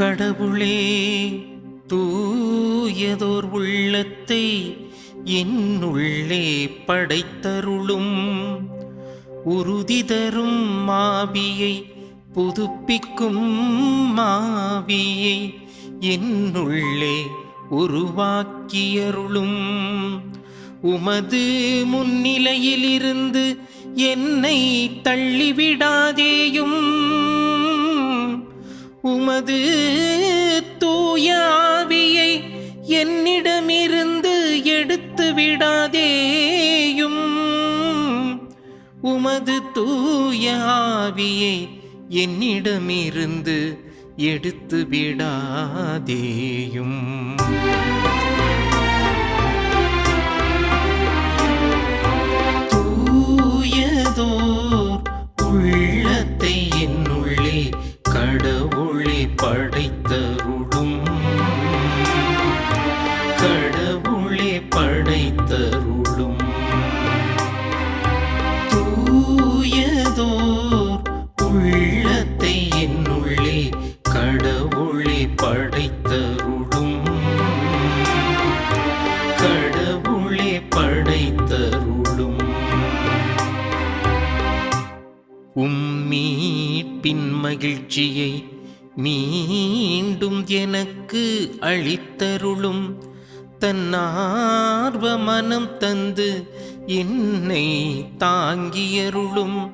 கடவுளே தூயதோர் உள்ளத்தை என்னுள்ளே படைத்தருளும். உறுதி தரும் மாவியை புதுப்பிக்கும் மாவியை என்னுள்ளே உருவாக்கியருளும். உமது முன்னிலையிலிருந்து என்னை தள்ளிவிடாதேயும். உமது தூயாவியை என்னிடமிருந்து எடுத்து விடாதேயும். உமது தூயாவியை என்னிடமிருந்து எடுத்து விடாதேயும். மீண்டும் எனக்கு அளித்தருளும் தன்னார்வ மனம் தந்து என்னை தாங்கியருளும்.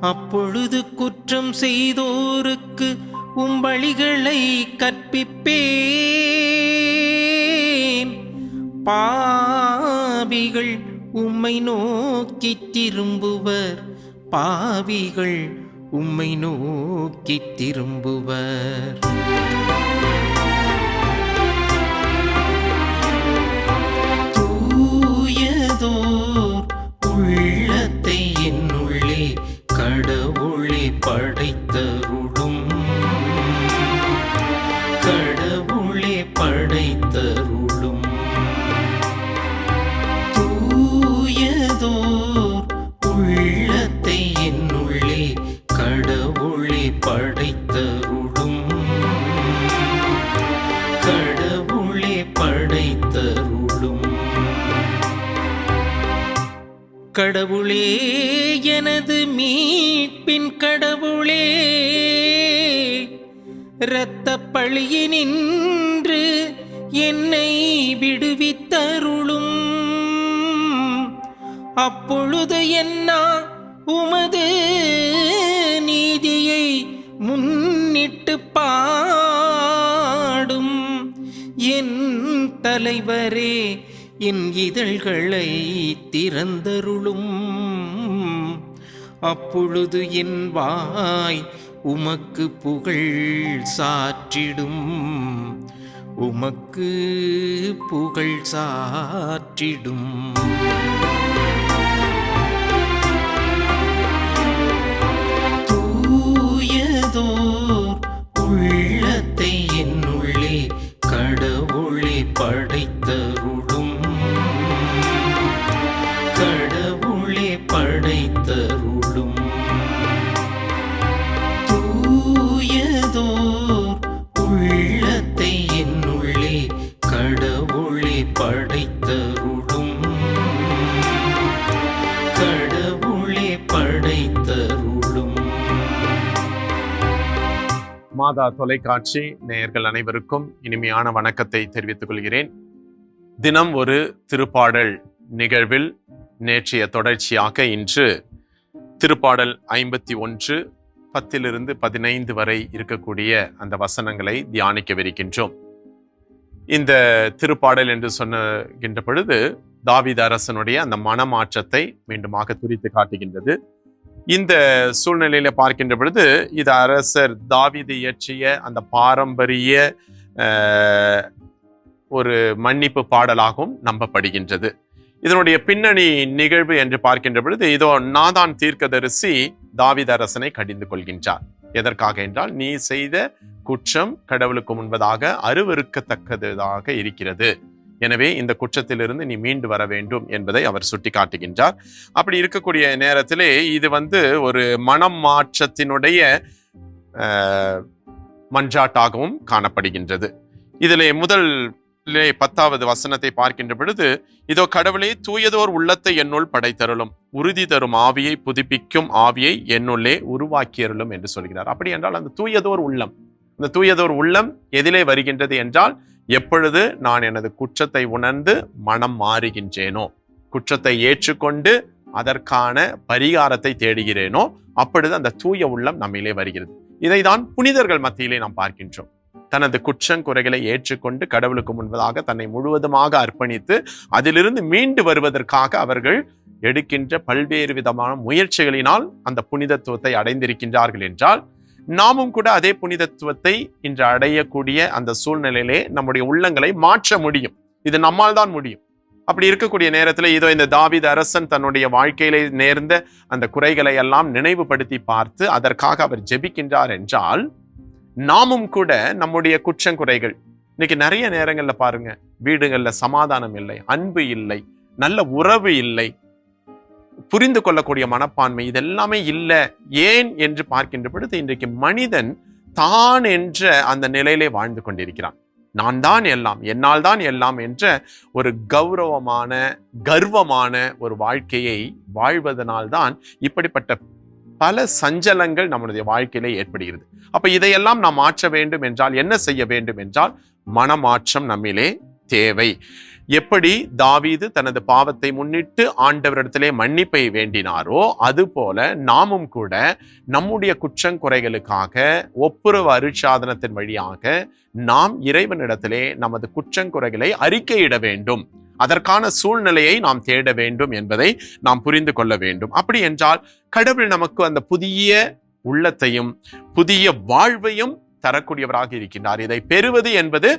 அப்பொழுது குற்றம் செய்தோருக்கு உம்பழிகளை கற்பிப்பேன். பாவிகள் உம்மை நோக்கி திரும்புவர். பாவிகள் உம்மை நோக்கி திரும்புவர். தூயதோர் உள்ளத்தை என்னுள்ளே கடவுளே படைத்தருடும் கட கடவுளே எனது மீட்பின் கடவுளே இரத்த பழியினின்று என்னை விடுவித்தருளும். அப்பொழுது என்ன உமது நீதியை முன்னிட்டு பாடும். என் தலைவரே என் இதழ்களை திறந்தருளும். அப்பொழுது என் வாய் உமக்கு புகழ் சாற்றிடும். உமக்கு புகழ் சாற்றிடும். மாதா தொலைக்காட்சி நேயர்கள் அனைவருக்கும் இனிமையான வணக்கத்தை தெரிவித்துக் கொள்கிறேன். தினம் ஒரு திருப்பாடல் நிகழ்வில் நேற்றைய தொடர்ச்சியாக இன்று திருப்பாடல் ஐம்பத்தி ஒன்று பத்திலிருந்து பதினைந்து வரை இருக்கக்கூடிய அந்த வசனங்களை தியானிக்கவிருக்கின்றோம். இந்த திருப்பாடல் என்று சொன்னுகின்ற பொழுது தாவித அரசனுடைய அந்த மனமாற்றத்தை மீண்டுமாக துரித்து காட்டுகின்றது. இந்த சூழ்நிலையில பார்க்கின்ற பொழுது இது அரசர் தாவிது இயற்றிய அந்த பாரம்பரிய ஒரு மன்னிப்பு பாடலாகவும் நம்பப்படுகின்றது. இதனுடைய பின்னணி நிகழ்வு என்று பார்க்கின்ற பொழுது இதோ நாதான் தீர்க்கதரிசி தாவிதரசனை அரசனை கடிந்து கொள்கின்றார். எதற்காக என்றால் நீ செய்த குற்றம் கடவுளுக்கு முன்பதாக அருவருக்கத்தக்கதாக இருக்கிறது. எனவே இந்த குற்றத்திலிருந்து நீ மீண்டு வர வேண்டும் என்பதை அவர் சுட்டிக்காட்டுகின்றார். அப்படி இருக்கக்கூடிய நேரத்திலே இது வந்து ஒரு மனம் மாற்றத்தினுடைய மன்றாட்டாகவும் காணப்படுகின்றது. இதிலே முதல் பத்தாவது வசனத்தை பார்க்கின்ற பொழுது இதோ கடவுளே தூயதோர் உள்ளத்தை என்னுள் படைத்தருளும். உறுதி தரும் ஆவியை புதுப்பிக்கும் ஆவியை என்னுள்ளே உருவாக்கியருளும் என்று சொல்கிறார். அப்படி என்றால் அந்த தூயதோர் உள்ளம் அந்த தூயதோர் உள்ளம் எதிலே வருகின்றது என்றால் எப்பொழுது நான் எனது குற்றத்தை உணர்ந்து மனம் மாறுகின்றேனோ குற்றத்தை ஏற்றுக்கொண்டு அதற்கான பரிகாரத்தை தேடுகிறேனோ அப்பொழுது அந்த தூய உள்ளம் நம்மிலே வருகிறது. இதைதான் புனிதர்கள் மத்தியிலே நாம் பார்க்கின்றோம். தனது குற்றம் குறைகளை ஏற்றுக்கொண்டு கடவுளுக்கு முன்பதாக தன்னை முழுவதுமாக அர்ப்பணித்து அதிலிருந்து மீண்டு வருவதற்காக அவர்கள் எடுக்கின்ற பல்வேறு விதமான முயற்சிகளினால் அந்த புனிதத்துவத்தை அடைந்திருக்கின்றார்கள் என்றால் நாமும் கூட அதே புனிதத்துவத்தை இன்று அடையக்கூடிய அந்த சூழ்நிலையிலே நம்முடைய உள்ளங்களை மாற்ற முடியும். இது நம்மால் தான் முடியும். அப்படி இருக்கக்கூடிய நேரத்தில் இதோ இந்த தாவித அரசன் தன்னுடைய வாழ்க்கையிலே நேர்ந்த அந்த குறைகளை எல்லாம் நினைவுபடுத்தி பார்த்து அதற்காக அவர் ஜெபிக்கின்றார் என்றால் நாமும் கூட நம்முடைய குற்றங்குறைகள் இன்னைக்கு நிறைய நேரங்களில் பாருங்க வீடுகளில் சமாதானம் இல்லை அன்பு இல்லை நல்ல உறவு இல்லை புரிந்து கொள்ளக்கூடிய மனப்பான்மை இதெல்லாமே இல்லை. ஏன் என்று பார்க்கின்ற பொழுது இன்றைக்கு மனிதன் தான் என்ற அந்த நிலையிலே வாழ்ந்து கொண்டிருக்கிறான். நான் தான் எல்லாம் என்னால் தான் எல்லாம் என்ற ஒரு கௌரவமான கர்வமான ஒரு வாழ்க்கையை வாழ்வதனால்தான் இப்படிப்பட்ட பல சஞ்சலங்கள் நம்முடைய வாழ்க்கையிலே ஏற்படுகிறது. அப்ப இதையெல்லாம் நாம் மாற்ற வேண்டும் என்றால் என்ன செய்ய வேண்டும் என்றால் மனமாற்றம் நம்மிலே தேவை. எப்படி தாவீது தனது பாவத்தை முன்னிட்டு ஆண்டவரிடத்திலே மன்னிப்பை வேண்டினாரோ அதுபோல நாமும் கூட நம்முடைய குற்றங்குறைகளுக்காக ஒப்புரவு அருட்சாதனத்தின் வழியாக நாம் இறைவனிடத்திலே நமது குற்றங்குறைகளை அறிக்கையிட வேண்டும். அதற்கான சூழ்நிலையை நாம் தேட வேண்டும் என்பதை நாம் புரிந்து கொள்ள வேண்டும். அப்படி என்றால் கடவுள் நமக்கு அந்த புதிய உள்ளத்தையும் புதிய வாழ்வையும் தரக்கூடியவராக இருக்கின்றார். இதை பெறுவது என்பது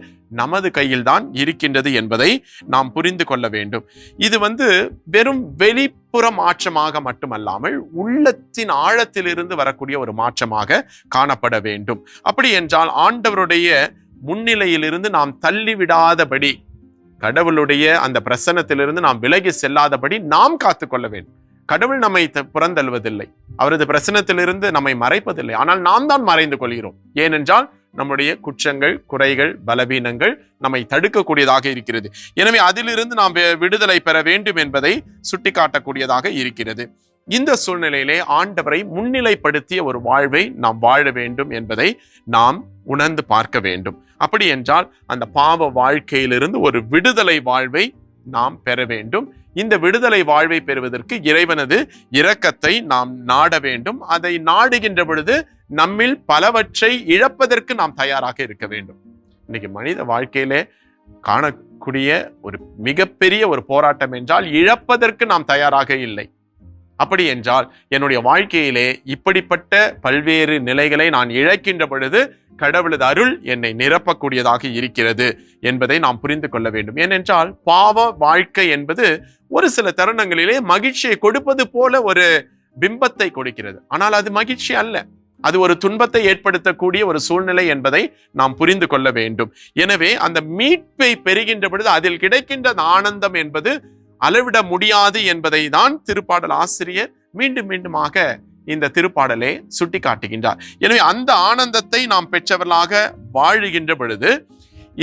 நமது கையில் தான் இருக்கின்றது என்பதை நாம் புரிந்து கொள்ள வேண்டும். இது வந்து வெறும் வெளிப்புற மாற்றமாக மட்டுமல்லாமல் உள்ளத்தின் ஆழத்திலிருந்து வரக்கூடிய ஒரு மாற்றமாக காணப்பட வேண்டும். அப்படி என்றால் ஆண்டவருடைய முன்னிலையிலிருந்து நாம் தள்ளிவிடாதபடி கடவுளுடைய அந்த பிரசன்னத்திலிருந்து நாம் விலகி செல்லாதபடி நாம் காத்துக்கொள்ள வேண்டும். கடவுள் நம்மை த- புறந்தள்ளுவதில்லை. அவரது பிரசனத்திலிருந்து நம்மை மறைப்பதில்லை. ஆனால் நாம் தான் மறைந்து கொள்கிறோம். ஏனென்றால் நம்முடைய குற்றங்கள் குறைகள் பலவீனங்கள் நம்மை தடுக்கக்கூடியதாக இருக்கிறது. எனவே அதிலிருந்து நாம் விடுதலை பெற வேண்டும் என்பதை சுட்டிக்காட்டக்கூடியதாக இருக்கிறது. இந்த சூழ்நிலையிலே ஆண்டவரை முன்னிலைப்படுத்திய ஒரு வாழ்வை நாம் வாழ வேண்டும் என்பதை நாம் உணர்ந்து பார்க்க வேண்டும். அப்படி என்றால் அந்த பாவ வாழ்க்கையிலிருந்து ஒரு விடுதலை வாழ்வை நாம் பெற வேண்டும். இந்த விடுதலை வாழ்வை பெறுவதற்கு இறைவனது இரக்கத்தை நாம் நாட வேண்டும். அதை நாடுகின்ற பொழுது நம்மில் பலவற்றை இழப்பதற்கு நாம் தயாராக இருக்க வேண்டும். இன்னைக்கு மனித வாழ்க்கையிலே காணக்கூடிய ஒரு மிகப்பெரிய ஒரு போராட்டம் என்றால் இழப்பதற்கு நாம் தயாராக இல்லை. அப்படி என்றால் என்னுடைய வாழ்க்கையிலே இப்படிப்பட்ட பல்வேறு நிலைகளை நான் இழக்கின்ற பொழுது கடவுளது அருள் என்னை நிரப்பக்கூடியதாக இருக்கிறது என்பதை நாம் புரிந்து கொள்ள வேண்டும். ஏனென்றால் பாவ வாழ்க்கை என்பது ஒரு சில தருணங்களிலே மகிழ்ச்சியை கொடுப்பது போல ஒரு பிம்பத்தை கொடுக்கிறது. ஆனால் அது மகிழ்ச்சி அல்ல. அது ஒரு துன்பத்தை ஏற்படுத்தக்கூடிய ஒரு சூழ்நிலை என்பதை நாம் புரிந்து கொள்ள வேண்டும். எனவே அந்த மீட்பை பெறுகின்ற பொழுது அதில் கிடைக்கின்ற ஆனந்தம் என்பது அளவிட முடியாது என்பதை தான் திருப்பாடல் ஆசிரியர் மீண்டும் மீண்டுமாக இந்த திருப்பாடலே சுட்டி காட்டுகின்றார் எனவே அந்த ஆனந்தத்தை நாம் பெற்றவர்களாக வாழுகின்ற பொழுது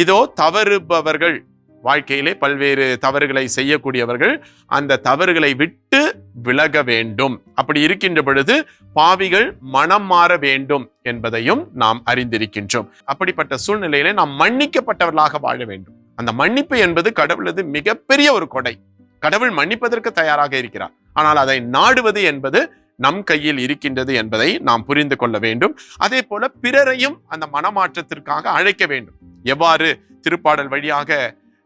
இதோ தவறுபவர்கள் வாழ்க்கையிலே பல்வேறு தவறுகளை செய்யக்கூடியவர்கள் அந்த தவறுகளை விட்டு விலக வேண்டும். அப்படி இருக்கின்ற பொழுது பாவிகள் மனம் மாற வேண்டும் என்பதையும் நாம் அறிந்திருக்கின்றோம். அப்படிப்பட்ட சூழ்நிலையிலே நாம் மன்னிக்கப்பட்டவர்களாக வாழ வேண்டும். அந்த மன்னிப்பு என்பது கடவுளது மிகப்பெரிய ஒரு கொடை. கடவுள் மன்னிப்பதற்கு தயாராக இருக்கிறார். ஆனால் அதை நாடுவது என்பது நம் கையில் இருக்கின்றது என்பதை நாம் புரிந்து கொள்ள வேண்டும். அதே போல பிறரையும் அந்த மனமாற்றத்திற்காக அழைக்க வேண்டும். எவ்வாறு திருப்பாடல் வழியாக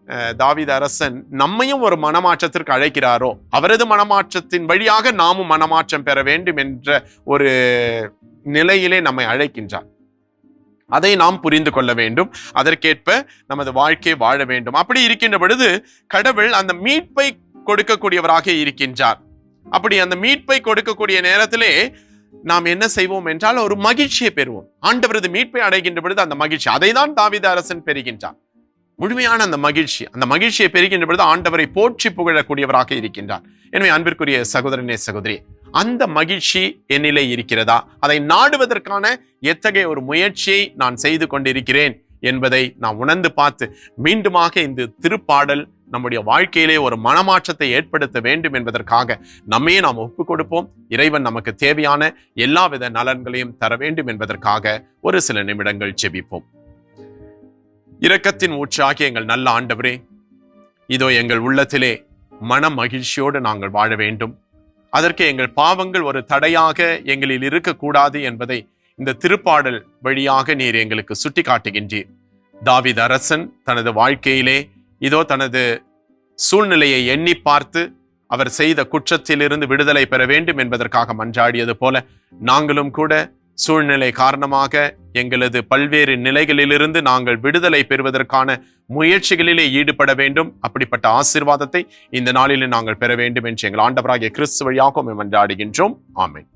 அஹ், அரசன் நம்மையும் ஒரு மனமாற்றத்திற்கு அழைக்கிறாரோ அவரது மனமாற்றத்தின் வழியாக நாமும் மனமாற்றம் பெற வேண்டும் என்ற ஒரு நிலையிலே நம்மை அழைக்கின்றார். அதை நாம் புரிந்து கொள்ள வேண்டும். அதற்கேற்ப நமது வாழ்க்கையை வாழ வேண்டும். அப்படி இருக்கின்ற பொழுது கடவுள் அந்த மீட்பை கொடுக்கக்கூடியவராக இருக்கின்றார். அப்படி அந்த மீட்பை கொடுக்கக்கூடிய நேரத்திலே நாம் என்ன செய்வோம் என்றால் ஒரு மகிழ்ச்சியை பெறுவோம். ஆண்டவரது மீட்பை அடைகின்ற பொழுது அந்த மகிழ்ச்சி அதை தான் தாவித அரசன் பெறுகின்றார் முழுமையான அந்த மகிழ்ச்சி அந்த மகிழ்ச்சியை பெறுகின்ற பொழுது ஆண்டவரை போற்றி புகழக்கூடியவராக இருக்கின்றார். எனவே அன்பிற்குரிய சகோதரனே சகோதரி அந்த மகிழ்ச்சி என்னிலே இருக்கிறதா? அதை நாடுவதற்கான எத்தகைய ஒரு முயற்சியை நான் செய்து கொண்டிருக்கிறேன் என்பதை நான் உணர்ந்து பார்த்து மீண்டுமாக இந்த திருப்பாடல் நம்முடைய வாழ்க்கையிலே ஒரு மனமாற்றத்தை ஏற்படுத்த வேண்டும் என்பதற்காக நம்மையே நாம் ஒப்புக் கொடுப்போம் இறைவன் நமக்கு தேவையான எல்லாவித நலன்களையும் தர வேண்டும் என்பதற்காக ஒரு சில நிமிடங்கள் செபிப்போம் இரக்கத்தின் ஊற்றாகிய எங்கள் நல்ல ஆண்டவரே இதோ எங்கள் உள்ளத்திலே மன மகிழ்ச்சியோடு நாங்கள் வாழ வேண்டும். அதற்கு எங்கள் பாவங்கள் ஒரு தடையாக எங்களில் இருக்கக்கூடாது என்பதை இந்த திருப்பாடல் வழியாக நீர் எங்களுக்கு சுட்டி காட்டுகின்றீர் தாவித் அரசன் தனது வாழ்க்கையிலே இதோ தனது சூழ்நிலையை எண்ணி பார்த்து அவர் செய்த குற்றத்திலிருந்து விடுதலை பெற வேண்டும் என்பதற்காக மன்றாடியது போல நாங்களும் கூட சூழ்நிலை காரணமாக எங்களது பல்வேறு நிலைகளிலிருந்து நாங்கள் விடுதலை பெறுவதற்கான முயற்சிகளிலே ஈடுபட வேண்டும். அப்படிப்பட்ட ஆசீர்வாதத்தை இந்த நாளிலே நாங்கள் பெற வேண்டும் என்று எங்கள் ஆண்டவராகிய கிறிஸ்து வழியாக மன்றாடுகின்றோம். ஆமென்.